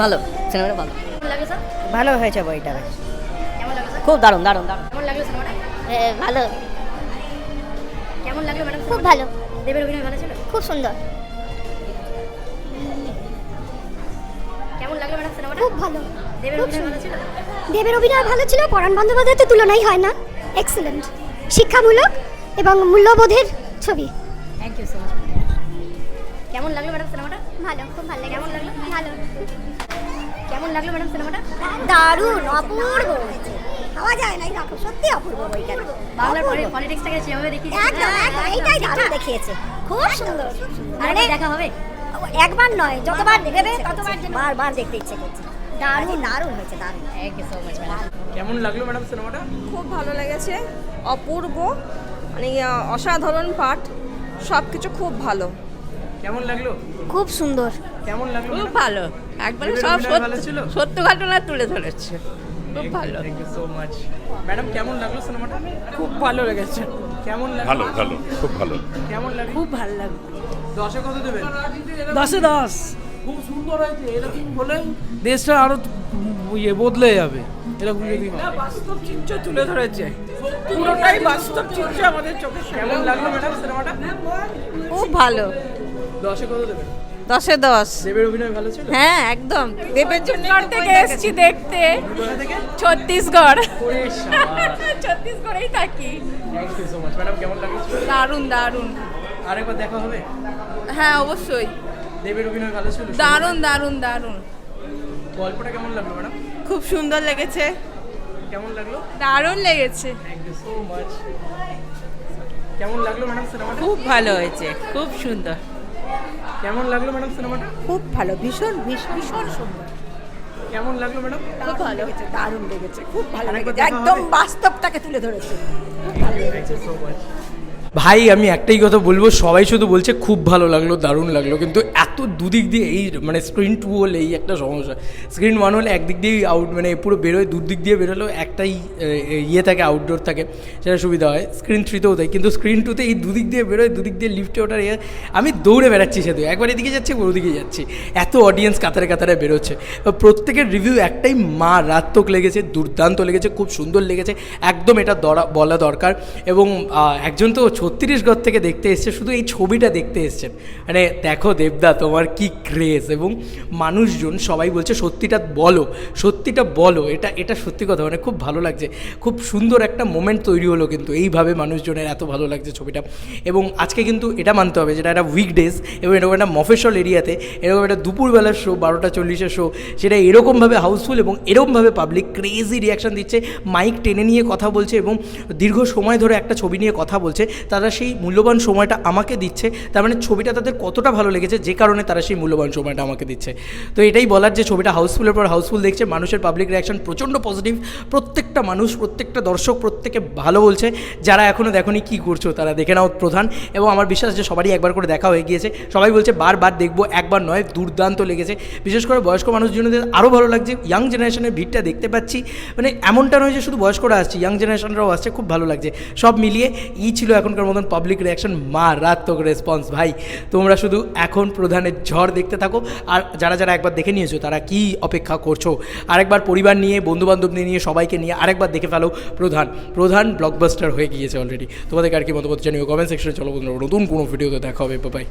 ভালো সিনেমাটা ভালো। কেমন লাগল ভালো হয়েছে বইটা কেমন খুব দারুণ দারুণ দারুণ। কেমন লাগল সিনেমাটা? ভালো। কেমন লাগল ম্যাডাম খুব ভালো। দেবের অভিনয় ভালো ছিল? খুব সুন্দর। কেমন লাগল ম্যাডাম সিনেমাটা? খুব ভালো। দেবের অভিনয় ভালো ছিল? দেবের অভিনয় ভালো ছিল পরাণ বন্দ্যোপাধ্যায়ের তো তুলনাই হয় না। এক্সেলেন্ট শিক্ষামূলক এবং মূল্যবোধের ছবি। থ্যাংক ইউ সো মাচ কেমন লাগল ম্যাডাম সিনেমাটা? ভালো খুব ভালো লাগে কেমন লাগল? ভালো। কেমন লাগল ম্যাডাম সিনেমাটা দারুণ অপূর্ব খাওয়া যায় না দেখো সত্যি অপূর্ব বইটা। বাংলার পলিটিক্সটাকে যেভাবে দেখি একদম একদম এইটাই দারুণ দেখিয়েছে। খুব সুন্দর। মানে দেখা হবে? একবার নয় যতবার দেবে ততবার বারবার দেখতে ইচ্ছে করছে। দারুণ। দারুণ হয়েছে দারুণ। Thank you so much madam কেমন লাগল ম্যাডাম সিনেমাটা খুব ভালো লেগেছে। অপূর্ব মানে অসাধারণ পাঠ। সব কিছু খুব ভালো। কেমন লাগল? খুব সুন্দর। কেমন লাগল খুব ভালো। একবারে সব সত্য ছিল? সত্য ঘটনা তুলে ধরেছে। খুব ভালো। Thank you so much madam কেমন লাগল সিনেমাটা? খুব ভালো লেগেছে। কেমন লাগল? ভালো ভালো খুব ভালো। কেমন লাগল? খুব ভালো লাগল। দশে কত দেবেন? দশে দশ। খুব সুন্দর হয়েছে এরকম হলে দেশটা আরও ইয়ে বদলে যাবে এরকম যদি বাস্তব চিত্র তুলে ধরেছে। পুরোটাই বাস্তব চিত্র আমাদের চোখে কেমন লাগল ম্যাডাম সিনেমাটা? খুব ভালো। দশে কত দেবেন? দশে দশ। দেবের অভিনয় ভালো ছিল? হ্যাঁ একদম। দেবের জন্য থেকে এসেছি দেখতে। ছত্তিশগড়। ছত্তিশগড়েই থাকি। দারুণ দারুণ। আরেকবার দেখা হবে? হ্যাঁ অবশ্যই। দেবের অভিনয় ভালো ছিল দারুণ দারুণ দারুণ। গল্পটা কেমন লাগল ম্যাডাম খুব সুন্দর লেগেছে। কেমন লাগল? দারুণ লেগেছে। থ্যাংক ইউ সো মাচ কেমন লাগল ম্যাডাম সিনেমাটা খুব ভালো হয়েছে খুব সুন্দর। কেমন লাগল ম্যাডাম সিনেমাটা? খুব ভালো ভীষণ ভীষণ ভীষণ সুন্দর। কেমন লাগল ম্যাডাম? খুব ভালো দারুণ লেগেছে খুব ভালো লেগেছে একদম বাস্তবটাকে তুলে ধরেছে। ভাই, আমি একটাই কথা বলব, সবাই শুধু বলছে, খুব ভালো লাগল, দারুণ লাগল। কিন্তু এত দুদিক দিয়ে এই মানে স্ক্রিন টু হলে, এই একটা সমস্যা। স্ক্রিন ওয়ান হলে, একদিক দিয়েই আউট মানে পুরো বেরোয়, দুদিক দিয়ে বেরোলেও একটাই ইয়ে থাকে আউটডোর থাকে, সেটা সুবিধা হয়। স্ক্রিন থ্রিতেও তাই, কিন্তু স্ক্রিন টুতে এই দুদিক দিয়ে বেরোয়, দুদিক দিয়ে লিফটে ওঠার ইয়ে আমি দৌড়ে বেড়াচ্ছি সেতু একবার এদিকে যাচ্ছি, একবার ওদিকে যাচ্ছি। এত অডিয়েন্স কাতারে কাতারে বেরোচ্ছে। প্রত্যেকের রিভিউ একটাই মারাত্মক লেগেছে, দুর্দান্ত লেগেছে, খুব সুন্দর লেগেছে। একদম এটা বলা দরকার। এবং একজন তো ছত্তিশগড় থেকে দেখতে এসছে, শুধু এই ছবিটা দেখতে এসছেন মানে দেখো দেবদা, তোমার কি ক্রেজ এবং মানুষজন সবাই বলছে, সত্যিটা বলো সত্যিটা বলো, এটা এটা সত্যি কথা মানে খুব ভালো লাগছে। খুব সুন্দর একটা মোমেন্ট তৈরি হলো কিন্তু, এইভাবে মানুষজনের এত ভালো লাগছে ছবিটা। এবং আজকে কিন্তু এটা মানতে হবে, যেটা একটা উইকডেজ এবং এরকম একটা মফেশল এরিয়াতে, এরকম একটা দুপুরবেলার শো বারোটা চল্লিশের শো সেটা এরকমভাবে হাউসফুল এবং এরকমভাবে পাবলিক ক্রেজি রিয়াকশান দিচ্ছে। মাইক টেনে নিয়ে কথা বলছে এবং দীর্ঘ সময় ধরে একটা ছবি নিয়ে কথা বলছে। তারা সেই মূল্যবান সময়টা আমাকে দিচ্ছে, তার মানে ছবিটা তাদের কতটা ভালো লেগেছে, যে কারণে তারা সেই মূল্যবান সময়টা আমাকে দিচ্ছে। তো এটাই বলার যে ছবিটা হাউসফুলের পর হাউসফুল দেখছে, মানুষের পাবলিক রিয়াকশন প্রচণ্ড পজিটিভ প্রত্যেকটা মানুষ, প্রত্যেকটা দর্শক প্রত্যেকে ভালো বলছে। যারা এখনও দেখনি কী করছ, তারা দেখে নাও প্রধান। এবং আমার বিশ্বাস যে সবারই একবার করে দেখা হয়ে গিয়েছে। সবাই বলছে, বারবার দেখব, একবার নয়, দুর্দান্ত লেগেছে। বিশেষ করে বয়স্ক মানুষজনদের আরও ভালো লাগছে ইয়াং জেনারেশনের ভিড়টা দেখতে পাচ্ছি। মানে এমনটা নয় যে শুধু বয়স্করা আসছে ইয়াং জেনারেশনরাও আসছে, খুব ভালো লাগছে। সব মিলিয়ে ই ছিল এখনকার মতন পাবলিক রিয়াকশন মারাত্মক রেসপন্স ভাই, তোমরা শুধু এখন প্রধানের ঝড় দেখতে থাকো, আর যারা যারা একবার দেখে নিয়েছো, তারা কি অপেক্ষা করছ? আরেকবার পরিবার নিয়ে, বন্ধুবান্ধব নিয়ে, সবাইকে নিয়ে আরেকবার দেখে ফেলো প্রধান। প্রধান ব্লকবাস্টার হয়ে গিয়েছে অলরেডি তোমাদের আর কি মতামত জানিও? কমেন্ট সেকশনে চলো নতুন কোনো ভিডিওতে দেখা হবে বাই